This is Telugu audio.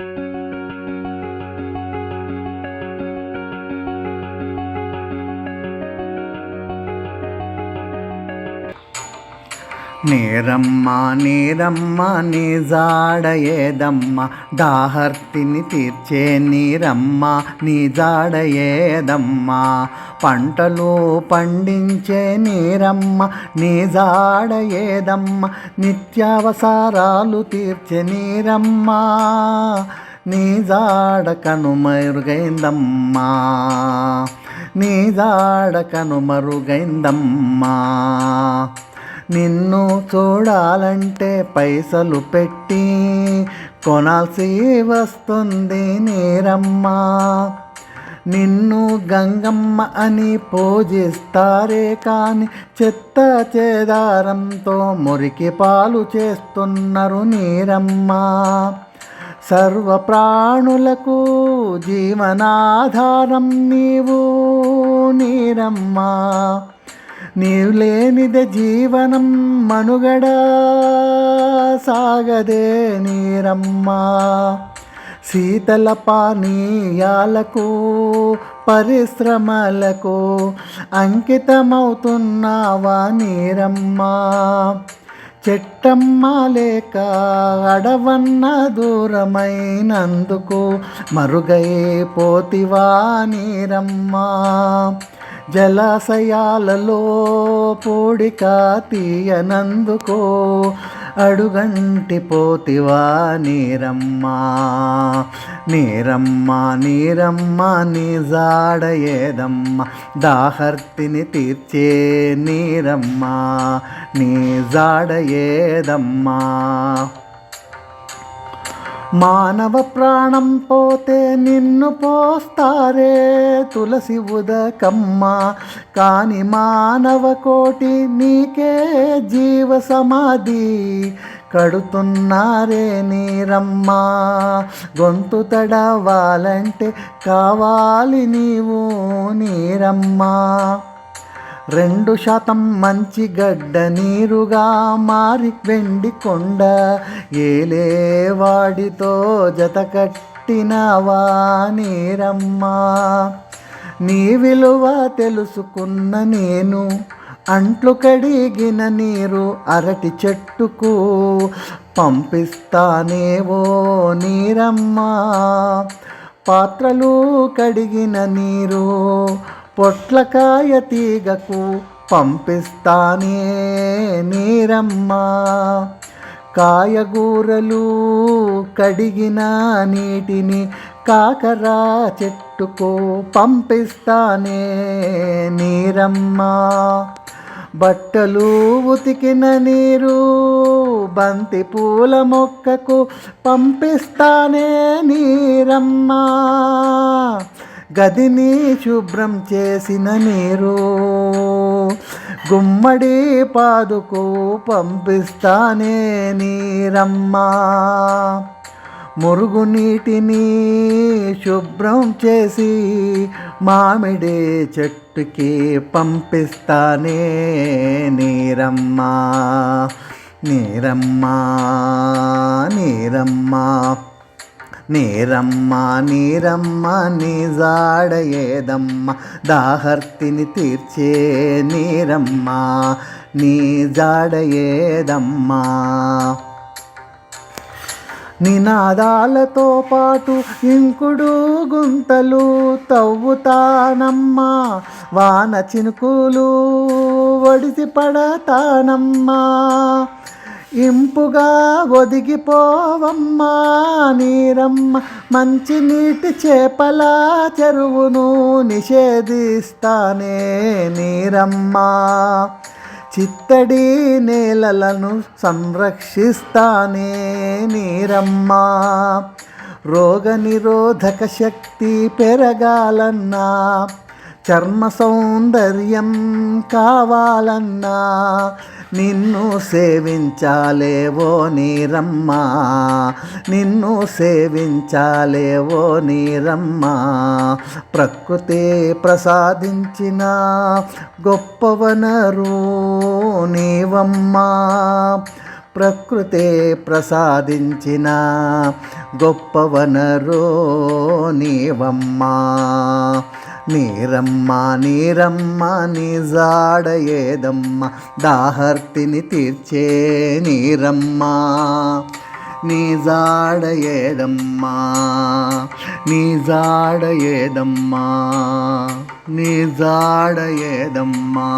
Thank you. నేరమ్మ నీరమ్మ నీ జాడ ఏదమ్మ? దాహర్తిని తీర్చే నీరమ్మ నీ జాడ ఏదమ్మ? పంటలు పండించే నీరమ్మ నీ జాడ ఏదమ్మ? నిత్యావసరాలు తీర్చే నీరమ్మ నీ జాడ కనుమరుగైందమ్మా నీ జాడ కనుమరుగైందమ్మా. నిన్ను చూడాలంటే పైసలు పెట్టి కొనాల్సి వస్తుంది నీరమ్మ. నిన్ను గంగమ్మ అని పూజిస్తారే కాని చెత్త చేదారంతో మురికి పాలు చేస్తున్నారు నీరమ్మ. సర్వ ప్రాణులకు జీవనాధారం నీవు నీరమ్మా. నీవు లేనిదే జీవనం మనుగడ సాగదే నీరమ్మా. శీతల పానీయాలకు పరిశ్రమలకు అంకితమవుతున్నావా నీరమ్మా. చెట్టమ్మ లేక అడవన్న దూరమైనందుకు మరుగైపోతివా నీరమ్మా. జలాశయాలలో పూడిక తీయనందుకో అడుగంటి పోతివా నీరమ్మా. నీరమ్మ నీరమ్మ నీ జాడ ఏదమ్మ? దాహర్తిని తీర్చే నీరమ్మ నీ జాడ ఏదమ్మా? మానవ ప్రాణం పోతే నిన్ను పోస్తారే తులసి ఉదకమ్మ. కాని మానవ కోటి నీకే జీవ సమాధి. కడుతున్నారే నీరమ్మ. గొంతు తడవాలంటే కావాలి నీవు నీరమ్మా. రెండు శాతం మంచి గడ్డ నీరుగా మారి వెండి కొండ ఏలేవాడితో జత కట్టినవా నీరమ్మా నీ విలువ తెలుసుకున్న నేను అంట్లు కడిగిన నీరు అరటి చెట్టుకు పంపిస్తానేవో నీరమ్మా. పాత్రలు కడిగిన నీరు పొట్లకాయ తీగకు పంపిస్తానే నీరమ్మా. కాయగూరలు కడిగిన నీటిని కాకరా చెట్టుకు పంపిస్తానే నీరమ్మా. బట్టలు ఉతికిన నీరు బంతి పూల మొక్కకు పంపిస్తానే నీరమ్మా. గదిని శుభ్రం చేసిన నీరు గుమ్మడి పాదుకు పంపిస్తానే నీరమ్మా. మురుగునీటిని శుభ్రం చేసి మామిడి చెట్టుకి పంపిస్తానే నీరమ్మా. నీరమ్మా నీరమ్మా. నీరమ్మ నీరమ్మ నీ జాడ ఏదమ్మ? దాహర్తిని తీర్చే నీరమ్మ నీ జాడ ఏదమ్మా? నినాదాలతో పాటు ఇంకుడు గుంతలు తవ్వుతానమ్మా. వాన చినుకులు ఒడిసి పడతానమ్మా ఇంపుగా ఒదిగిపోవమ్మా నీరమ్మ మంచి నీటి చేపల చెరువును నిషేధిస్తానే నీరమ్మా. చిత్తడి నేలలను సంరక్షిస్తానే నీరమ్మా. రోగ నిరోధక శక్తి పెరగాలన్నా చర్మ సౌందర్యం కావాలన్నా నిన్ను సేవించాలేవో నీరమ్మ. నిన్ను సేవించాలేవో నీరమ్మ. ప్రకృతి ప్రసాదించిన గొప్పవనరు నీవమ్మా. ప్రకృతే ప్రసాదించిన గొప్ప వనరో నీవమ్మా. నీరమ్మ నీరమ్మ నీ జాడ ఏదమ్మ దాహర్తిని తీర్చే నీరమ్మ. నీ జాడ ఏదమ్మా నీ జాడ ఏదమ్మా నీ జాడ ఏదమ్మా